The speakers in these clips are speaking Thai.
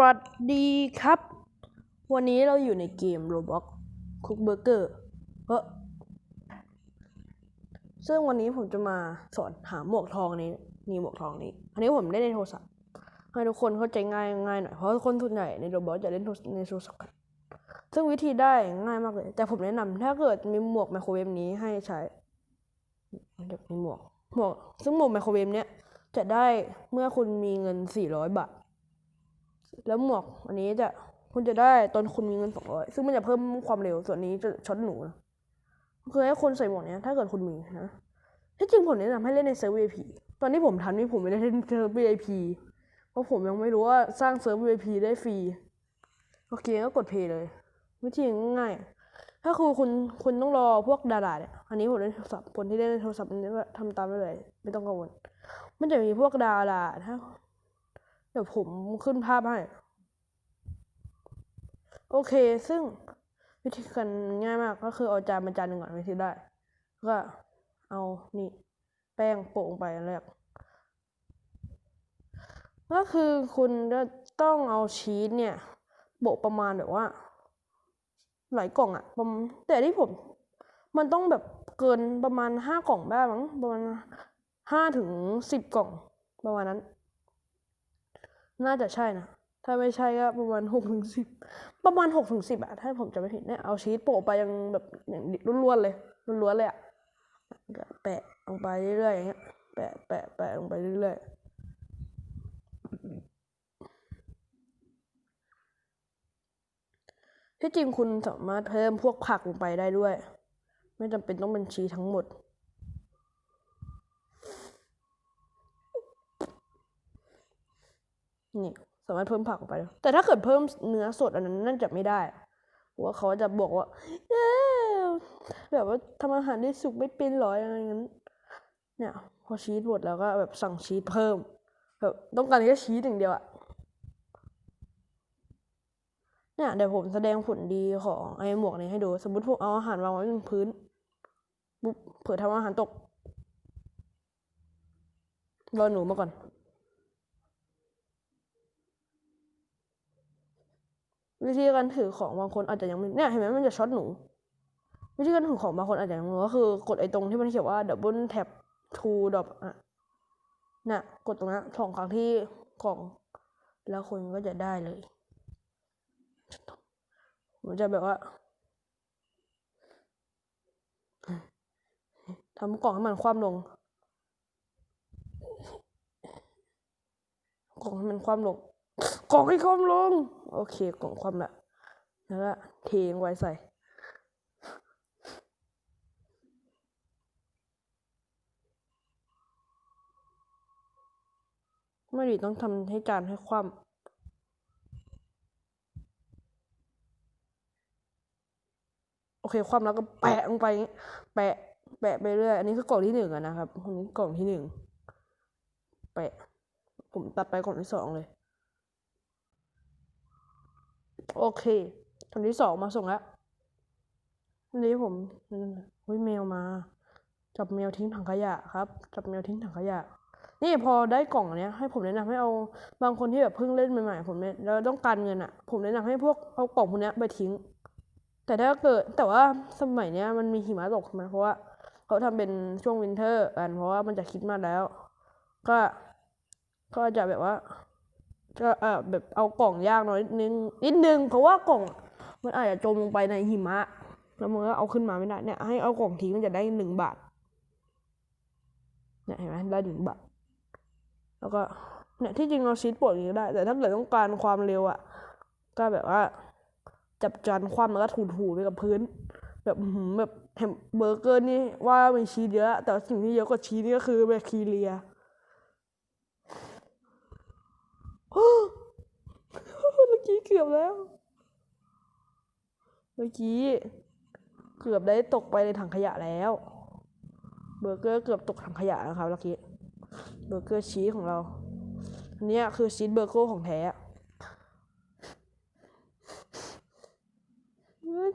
วัสดีครับ วันนี้เราอยู่ในเกม Roblox Cook Burger เออซึ่งวันนี้ผมจะมาสอนหาหมวกทองนี้ นี่หมวกทองนี้ อันนี้ผมได้ในโทรศัพท์ให้ทุกคนเข้าใจง่ายง่ายหน่อย เพราะคนส่วนใหญ่ใน Roblox จะเล่นในโทรศัพท์กันซึ่งวิธีได้ง่ายมากเลย แต่ผมแนะนำถ้าเกิดมีหมวกไมโครเวฟนี้ให้ใช้มันจะมีหมวกหมวกซึ่งหมวกไมโครเวฟเนี้ยจะได้เมื่อคุณมีเงิน 400 บาท แล้วหมวกอันนี้จะคุณจะได้ตอนคุณมีเงิน200ซึ่งมันจะเพิ่มความเร็วส่วนนี้จะช็อตหนูนะคือให้คนใส่หมวกเนี้ยถ้าเกิดคุณมีนะที่จริงผมแนะนำให้เล่นในเซิร์ฟ VIP ตอนที่ผมทันนี่ผมไม่ได้เล่นเซิร์ฟ VIP เพราะผมยังไม่รู้ว่าสร้างเซิร์ฟ VIP ได้ฟรีโอเคก็กดเพย์เลย วิธีง่าย ถ้าคือคุณคุณต้องรอพวกดาราเนี่ยอันนี้ผมเล่นโทรศัพท์คนที่เล่นในโทรศัพท์นี่ก็ทำตามได้เลย ไม่ต้องกังวลมันจะมีพวกดาราถ้า ดี๋ยวผมขึ้นภาพให้ โอเค ซึ่งวิธีการง่ายมากก็คือเอาจานมาจานหนึ่งก่อนวิธีได้ ก็เอานี่แป้งโปะลงไปอันแรก ก็คือคุณจะต้องเอาชีสเนี่ยโปะประมาณแบบว่า หลายกล่องอะประมแต่ที่ผม มันต้องแบบเกินประมาณห้ากล่องได้มั้งประมาณห้าถึงสิบกล่องประมาณนั้น น่าจะใช่นะ ถ้าไม่ใช่ก็ประมาณหกถึงสิบประมาณหกถึงสิบอะถ้าผมจะไม่ผิดเนี่ยเอาชีสโปะไปยังแบบอย่างล้วนๆเลยล้วนๆเลยอะแปะลงไปเรื่อยๆอย่างเงี้ยแปะแปะแปะลงไปเรื่อยๆที่จริงคุณสามารถเพิ่มพวกผักลงไปได้ด้วย ไม่จำเป็นต้องเป็นชีสทั้งหมด นี่สามารถเพิ่มผักออกไป แต่ถ้าเกิดเพิ่มเนื้อสดอันนั้นน่าจะไม่ได้เพราะว่าเขาจะบอกว่าแบบว่าทำอาหารได้สุกไม่เป็นหรอยอะไรอย่างนั้นเนี่ย พอชีสหมดแล้วก็แบบสั่งชีสเพิ่มแบบต้องการแค่ชีสอย่างเดียวอะเนี่ยเดี๋ยวผมแสดงผลดีของไอ้หมวกนี้ให้ดู สมมติผมเอาอาหารวางไว้บนพื้นปุ๊บเผื่อทำอาหารตกรอหนูมาก่อน วิธีการถือของบางคนอาจจะยังไม่เนี่ยเห็นไหมมันจะช็อตหนู วิธีการถือของบางคนอาจจะยังไม่ก็คือกดไอ้ตรงที่มันเขียนว่า double tap to drop อะน่ะกดตรงนั้นสองครั้งที่กล่อง แล้วคุณก็จะได้เลยมันจะแบบว่าทำกล่องให้มันคว่ำลง กล่องให้มันคว่ำลง กล่องให้คว่ำลง โอเคกล่องคว่ำละแล้วก็เทงไว้ใส่ ไม่ดีต้องทำให้จานให้คว่ำโอเค คว่ำแล้วก็แปะลงไปนี้แปะ แปะไปเรื่อย อันนี้คือกล่องที่หนึ่งอะนะครับอันนี้กล่องที่หนึ่ง แปะ ผมตัดไปกล่องที่สองเลย โอเคกล่องที่สองมาส่งแล้วนี้ผมวิแมวมา จับแมวทิ้งถังขยะครับ จับแมวทิ้งถังขยะ นี่พอได้กล่องอันเนี้ยให้ผมแนะนำให้เอาบางคนที่แบบเพิ่งเล่นใหม่ๆผมเนี่ยแล้วต้องการเงินอะ ผมแนะนำให้พวกเอากล่องพวกเนี้ยไปทิ้ง แต่ถ้าเกิดแต่ว่าสมัยเนี้ยมันมีหิมะตกใช่ไหมเพราะว่าเขาทำเป็นช่วงวินเทอร์กันเพราะว่ามันจะคิดมาแล้ว ก็ก็จะแบบว่า ก็เออแบบเอากล่องยากน้อยนิดนึงนิดนึงเพราะว่ากล่องมันอาจจะจมลงไปในหิมะ แล้วมันก็เอาขึ้นมาไม่ได้เนี่ยให้เอากล่องทิ้งมันจะได้หนึ่งบาทเนี่ยเห็นไหมได้หนึ่งบาทแล้วก็เนี่ยที่จริงเราชีสปรดอย่างนี้ก็ได้ แต่ถ้าเกิดต้องการความเร็วอะ ก็แบบว่า จับจานคว่ำแล้วก็ถูๆไปกับพื้น แบบหือแบบแฮมเบอร์เกอร์นี่ว่ามีชีสเยอะ แต่สิ่งที่เยอะกว่าชีสนี่ก็คือแบคทีเรีย เมื่อกี้เกือบแล้ว เมื่อกี้ เกือบได้ตกไปในถังขยะแล้ว เบอร์เกอร์เกือบตกถังขยะนะครับเมื่อกี้ เบอร์เกอร์ชีสของเราอันนี้คือชีสเบอร์เกอร์ของแท้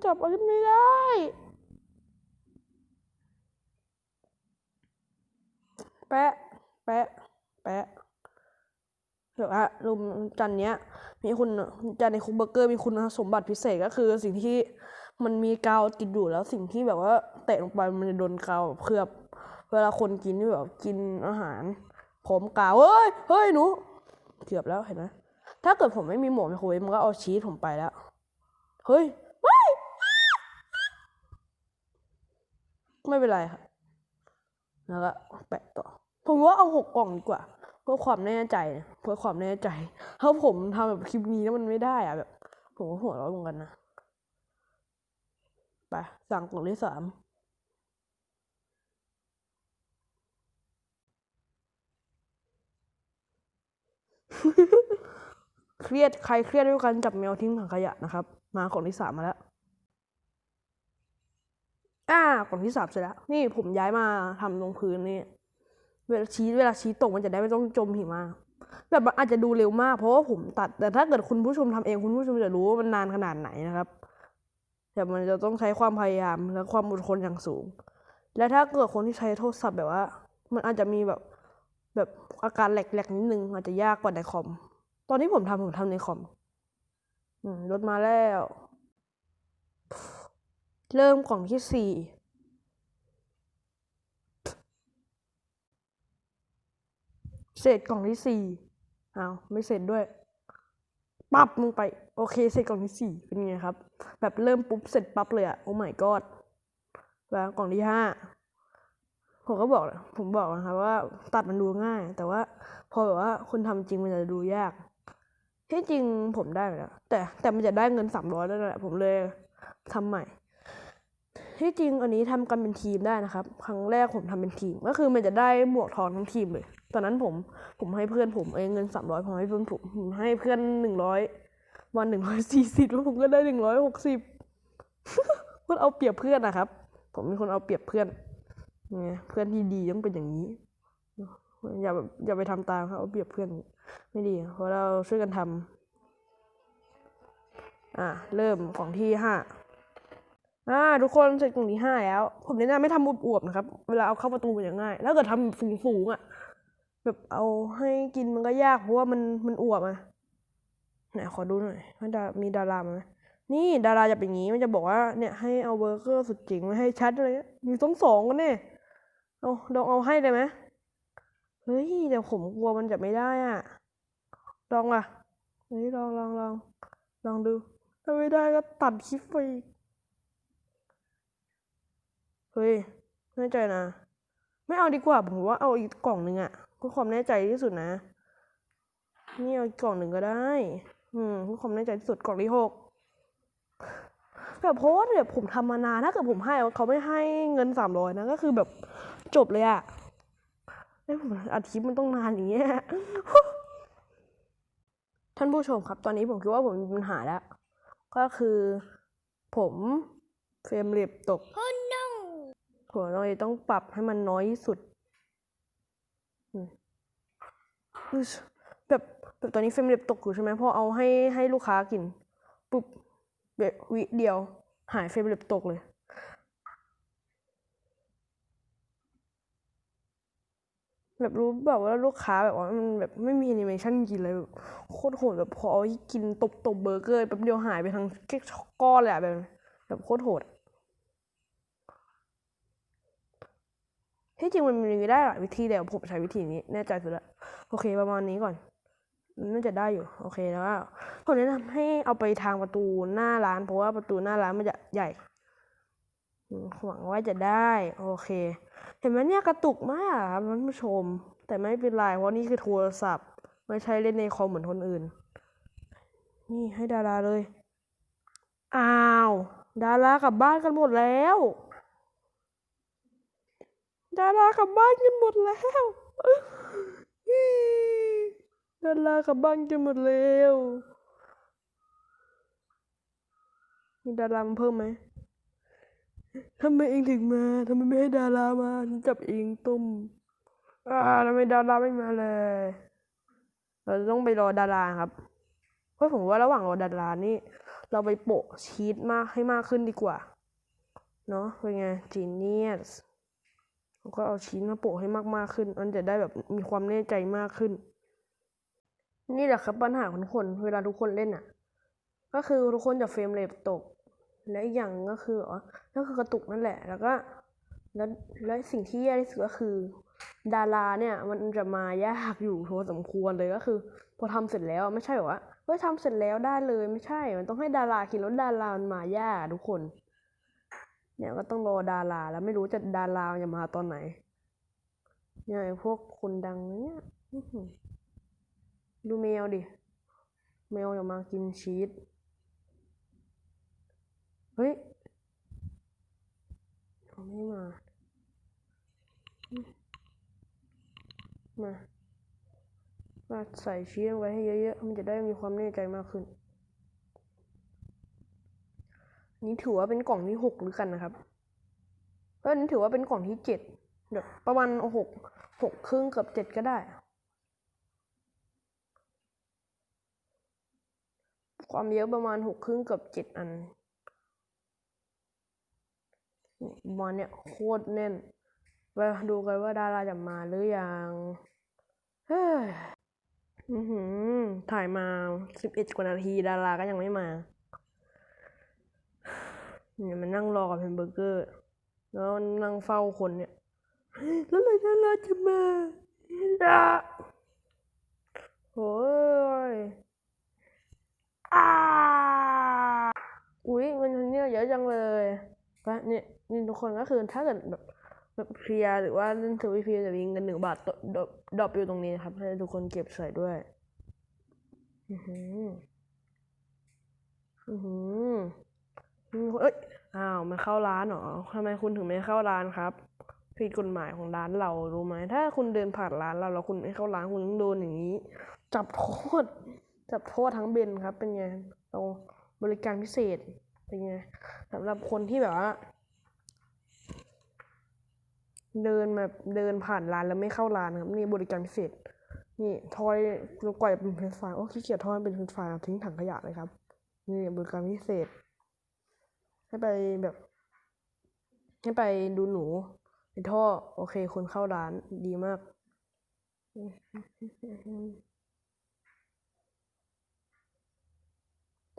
จับอาขึ้นไม่ได้แปะ แปะ แปะ แบบว่ารุมจันเนี้ย มีคุณจานในคุกเบอร์เกอร์มีคุณสมบัติพิเศษก็คือสิ่งที่มันมีกาวติดอยู่แล้วสิ่งที่แบบว่าเตะลงไปมันจะโดนกาวเคลือบ เวลาคนกินที่แบบกินอาหาร ผมกาวเฮ้ยเฮ้ยหนูเกือบแล้วเห็นไหมถ้าเกิดผมไม่มีหมวกไมโครเวฟมันก็เอาชีสผมไปแล้ว เฮ้ยไม่ไม่เป็นไรครับแล้วก็แปะต่อ ผมว่าเอาหกกล่องดีกว่า เพื่อความแน่ใจเพื่อความแน่ใจถ้าผมทำแบบคลิปนี้แล้วมันไม่ได้อะแบบ ผมก็หัวเร้อนเหมือนกันนะไปสั่งกล่องที่สามเครียดใครเครียดด้วยกันจับแมวทิ้งถังขยะนะครับ มากล่องที่สามมาแล้วอ่ากล่องที่สามเสร็จแล้ว นี่ผมย้ายมาทำตรงพื้นนี่ เวลาชี้เวลาชี้ตกมันจะได้ไม่ต้องจมหิมะแบบมันอาจจะดูเร็วมากเพราะว่าผมตัด แต่ถ้าเกิดคุณผู้ชมทำเองคุณผู้ชมจะรู้ว่ามันนานขนาดไหนนะครับแต่มันจะต้องใช้ความพยายามและความอดทนอย่างสูง และถ้าเกิดคนที่ใช้โทรศัพท์แบบว่า มันอาจจะมีแบบแบบอาการแหลกๆนิดนึงอาจจะยากกว่าในคอม ตอนที่ผมทำผมทำในคอมอืมรถมาแล้ว เริ่มกล่องที่สี่ เศษกล่องที่สี่อ้าวไม่เสร็จด้วยปั๊บมึงไป โอเคเสร็จกล่องที่สี่เป็นไงครับ แบบเริ่มปุ๊บเสร็จปั๊บเลยอะโอ้ my god แล้วกล่องที่ห้าผมก็บอกผมบอกนะครับว่าตัดมันดูง่าย แต่ว่าพอแบบว่าคนทำจริงมันจะดูยากที่จริงผมได้แล้วแต่แต่มันจะได้เงินสามร้อยแล้วแหละผมเลยทำใหม่ ที่จริงอันนี้ทำกันเป็นทีมได้นะครับ ครั้งแรกผมทำเป็นทีม ก็คือมันจะได้หมวกทองทั้งทีมเลย ตอนนั้นผมผมให้เพื่อนผมเองเงินสามร้อยผมให้เพื่อนผมผมให้เพื่อนหนึ่งร้อยวันหนึ่งร้อยสี่สิบแล้วผมก็ได้หนึ่งร้อยหกสิบมันเอาเปรียบเพื่อนนะครับ ผมเป็นคนเอาเปรียบเพื่อนไงเพื่อนที่ดีต้องเป็นอย่างนี้ อย่าแบบอย่าไปทำตามเขาเอาเปรียบเพื่อน ไม่ดีเพราะเราช่วยกันทำอะเริ่มกล่องที่ห้าอ่าทุกคนเสร็จกล่องที่ห้าแล้ว ผมแนะนำไม่ทำอวบๆนะครับ เวลาเอาเข้าประตูมันจะง่าย แล้วเกิดทำฝูงๆอะ แบบเอาให้กินมันก็ยากเพราะว่ามันมันอวบอะไหนขอดูหน่อยว่าดามีดาราไหมนี่ดาราจะเป็นอย่างนี้มันจะบอกว่าเนี่ยให้เอาเบอร์เกอร์สุดจริงมาให้ชัดอะไรเงี้ยมีต้องสองกันเนี่ยเอาลองเอาให้ได้ไหมเฮ้ยเดี๋ยวผมกลัวมันจะไม่ได้อะลองอะเฮ้ยลองลองลองลองดูถ้าไม่ได้ก็ตัดคลิปไปเฮ้ยแน่ใจนะ ไม่เอาดีกว่าผมว่าเอาอีกกล่องหนึ่งอะ เพื่อความแน่ใจที่สุดนะ นี่เอาอีกกล่องหนึ่งก็ได้ อืมเพื่อความแน่ใจที่สุดกล่องที่หกแบบเพราะว่าแบบผมทำมานานถ้าเกิดผมให้เขาไม่ให้เงินสามร้อยนะก็คือแบบจบเลยอะไอ้ผมอัดคลิปมันต้องนานอย่างเงี้ยท่านผู้ชมครับ ตอนนี้ผมคิดว่าผมมีปัญหาแล้ว ก็คือ ผมเฟรมเรทตก Oh no! ผมเลยต้องปรับให้มันน้อยที่สุดอืมอึ๊ช แบบแบบตอนนี้เฟรมเรทตกอยู่ใช่ไหมพอเอาให้ให้ลูกค้ากินปุ๊บแบบวิเดียว หายเฟรมเรทตกเลย แบบรู้แบบว่าลูกค้าแบบว่ามันแบบไม่มีแอนิเมชันกินเลยแบบโคตรโหดแบบพอเอากินตบตบเบอร์เกอร์แป๊บเดียวหายไปทั้งแค่ก้อนเลยอะแบบแบบโคตรโหด ที่จริงมันมีได้หลายวิธีแต่ผมใช้วิธีนี้แน่ใจสุดละโอเคประมาณนี้ก่อนน่าจะได้อยู่โอเคแล้วผมแนะนำให้เอาไปทางประตูหน้าร้าน เพราะว่าประตูหน้าร้านมันจะใหญ่หวังว่าจะได้ โอเค เห็นไหมเนี่ยกระตุกมากครับท่านผู้ชม แต่ไม่เป็นไรเพราะนี่คือโทรศัพท์ ไม่ใช่เล่นในคอมเหมือนคนอื่น นี่ให้ดาราเลย อ้าว ดารากลับบ้านกันหมดแล้ว ดารากลับบ้านกันหมดแล้วดารากลับบ้านกันหมดแล้วมีดารามาเพิ่มไหมทำไมเองถึงมาทำไมไม่ให้ดารามาฉันจับเองต้มอ่าทำไมดาราไม่มาเลย เราต้องไปรอดาราครับ เพราะผมว่าระหว่างรอดารานี่ เราไปโปะชีตมากให้มากขึ้นดีกว่า เนาะเป็นไง genius แล้วก็เอาชิ้นมาโปะให้มากๆขึ้นมันจะได้แบบมีความแน่ใจมากขึ้น นี่แหละครับปัญหาของทุกคนเวลาทุกคนเล่นอะ ก็คือทุกคนจะเฟรมเรทตก และอีกอย่างก็คืออ๋อก็คือกระตุกนั่นแหละ แล้วก็แล้วและสิ่งที่แย่ที่สุดก็คือ ดาราเนี่ย มันจะมายากอยู่พอสมควรเลยก็คือ พอทำเสร็จแล้วไม่ใช่แบบว่าเฮ้ยทำเสร็จแล้วได้เลยไม่ใช่ มันต้องให้ดาราคิดแล้วดารามันมายากทุกคน เนี่ยก็ต้องรอดารา แล้วไม่รู้จะดาราจะมาตอนไหน เนี่ยพวกคนดังเนี่ยดูแมวดิ แมวอย่ามากินชีสเฮ้ยเขาไม่มา มามาใส่ชีสลงไว้ให้เยอะๆ มันจะได้มีความแน่ใจมากขึ้น นี่ถือว่าเป็นกล่องที่หกหรือกันนะครับเออนี่ถือว่าเป็นกล่องที่เจ็ดแบบประมาณหกหกครึ่งเกับเจ็ดก็ได้ ความเยอะประมาณหกครึ่งเกับเจ็ดอันมาณเนี้ยโคตรแน่นไปดูกันว่าดาราจะมาหรือยังเฮ้ยถ่ายมาสิบเอ็ดกว่านาทีดาราก็ยังไม่มา เนี่ยมันนั่งรอกับแฮมเบอร์เกอร์ แล้วนั่งเฝ้าคนเนี่ย แล้วเลยดาราจะมาดาโอ้ยอาอุ๊ยเงินฉันเนี่ยเยอะจังเลยก็เนี่ยนี่ทุกคนก็คือถ้าเกิดแบบแบบเคลียร์หรือว่าเล่นทวิพีจะมีเงินหนึ่งบาทดรอปดรอปอยู่ตรงนี้นะครับ ให้ทุกคนเก็บใส่ด้วย อือหืออือหืออืม เอ้ยอ้าวมันเข้าร้านเหรอทำไมคุณถึงไม่เข้าร้านครับผิดกฎหมายของร้านเรารู้ไหมถ้าคุณเดินผ่านร้านเราแล้วคุณไม่เข้าร้านคุณต้องโดนอย่างนี้ จับโทษ จับโทษทั้งเบนครับ เป็นไงเราบริการพิเศษเป็นไงสำหรับคนที่แบบว่าเดินแบบเดินผ่านร้านแล้วไม่เข้าร้านครับนี่บริการพิเศษนี่ทอยเราปล่อยเป็นเฟรนช์ฟายโอ้ขี้เกียจทอยเป็นเฟรนช์ฟายทิ้งถังขยะเลยครับ นี่บริการพิเศษ ให้ไปแบบให้ไปดูหนูในท่อ โอเค คนเข้าร้านดีมาก เ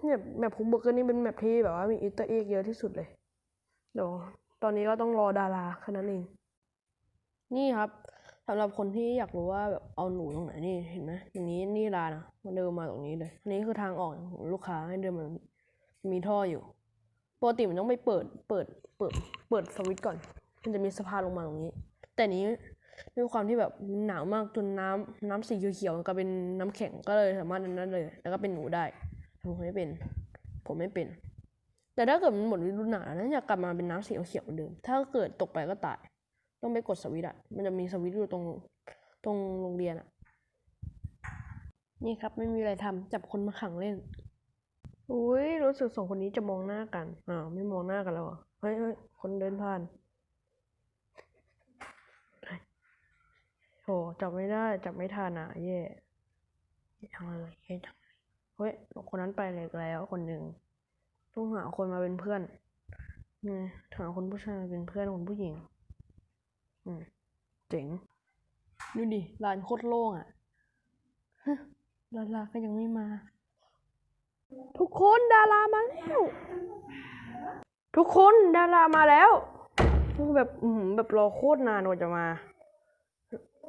นี่ยแมปฮุกเบอร์เกอร์นี่เป็นแมปที่แบบว่ามีอิตาเอกเยอะที่สุดเลยเดี๋ยวตอนนี้ก็ต้องรอดาราแค่นั้นเอง นี่ครับสำหรับคนที่อยากรู้ว่าแบบเอาหนูตรงไหนนี่เห็นไหมอย่างนี้นี่ร้านนะมันเดินมาตรงนี้เลยอันนี้คือทางออกของลูกค้าให้เดินมาตรงนี้มีท่ออยู่ ปกติมันต้องไปเปิดเปิดเปิดเปิดสวิตช์ก่อน มันจะมีสะพานลงมาตรงนี้ แต่นี้ด้วยความที่แบบหนาวมากจนน้ำน้ำสีเขียวๆมันก็เป็นน้ำแข็งก็เลยสามารถนั้นเลย แล้วก็เป็นหนูได้ผมไม่เป็น ผมไม่เป็น แต่ถ้าเกิดมันหมดฤดูหนาวน่าจะกกลับมาเป็นน้ำสีเขียวเหมือนเดิม ถ้าเกิดตกไปก็ตาย ต้องไปกดสวิตช์อะมันจะมีสวิตช์อยู่ตรงตรงโรงเรียนอะนี่ครับไม่มีอะไรทำจับคนมาขังเล่น อุ้ยรู้สึกสองคนนี้จะมองหน้ากันอ้าวไม่มองหน้ากันแล้วเหรอเฮ้ยเฮ้ยคนเดินผ่านโหจับไม่ได้จับไม่ทันอะแย่ย่จังเลยแย่จังเลยเฮ้ยคนนั้นไปเลยแล้วคนหนึ่งต้องหาคนมาเป็นเพื่อนนี่หาคนผู้ชายเป็นเพื่อนคนผู้หญิง อืมเจ๋งดูดิร้านโคตรโล่งอะฮะดาราก็ยังไม่มา ทุกคนดารามาแล้ว ทุกคนดารามาแล้วแบบอือหือแบบรอโคตรนานกว่าจะมา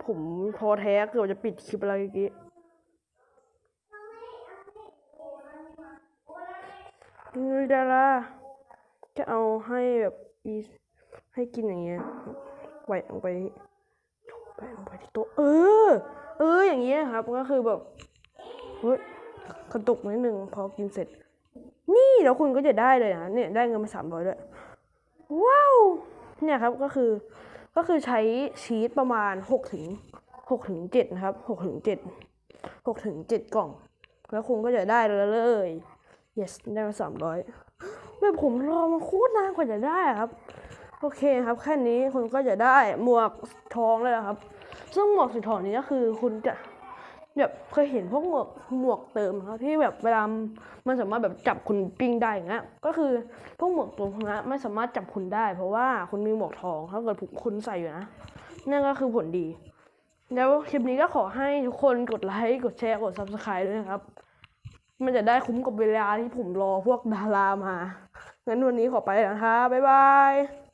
ผมท้อแท้เกือบจะปิดคลิปอะไรเมื่อกี้นี่ดาราจะเอาให้แบบอีให้กินอย่างเงี้ยไหวลงไปไปลงไปที่โต๊ะเออ เอออย่างเงี้ยครับ ก็คือแบบเฮ้ย กระตุกนิดนึงพอกินเสร็จ นี่แล้วคุณก็จะได้เลยนะเนี่ยได้เงินมาสามร้อยด้วย ว้าว เนี่ยครับก็คือก็คือใช้ชีสประมาณหกถึงหกถึงเจ็ดนะครับหกถึงเจ็ดหกถึงเจ็ดกล่อง แล้วคุณก็จะได้เลยเลย yes ได้มาสามร้อยแบบผมรอมาโคตรนานกว่าจะได้ครับ โอเคครับแค่นี้คุณก็จะได้หมวกทองเลยนะครับ ซึ่งหมวกสีทองนี้ก็คือคุณจะ แบบเคยเห็นพวกหมวกหมวกเติมครับที่แบบเวลามันสามารถแบบจับคุณปิ้งได้อย่างเงี้ยก็คือพวกหมวกตัวพนี้ไม่สามารถจับคุณได้ เพราะว่าคุณมีหมวกทองถ้าเกิดคุณใส่อยู่นะนั่นก็คือผลดี แล้วคลิปนี้ก็ขอให้ทุกคนกดไลค์กดแชร์กด subscribe ด้วยนะครับ มันจะได้คุ้มกับเวลาที่ผมรอพวกดารามางั้นวันนี้ขอไปแล้วนะครับบ๊ายบาย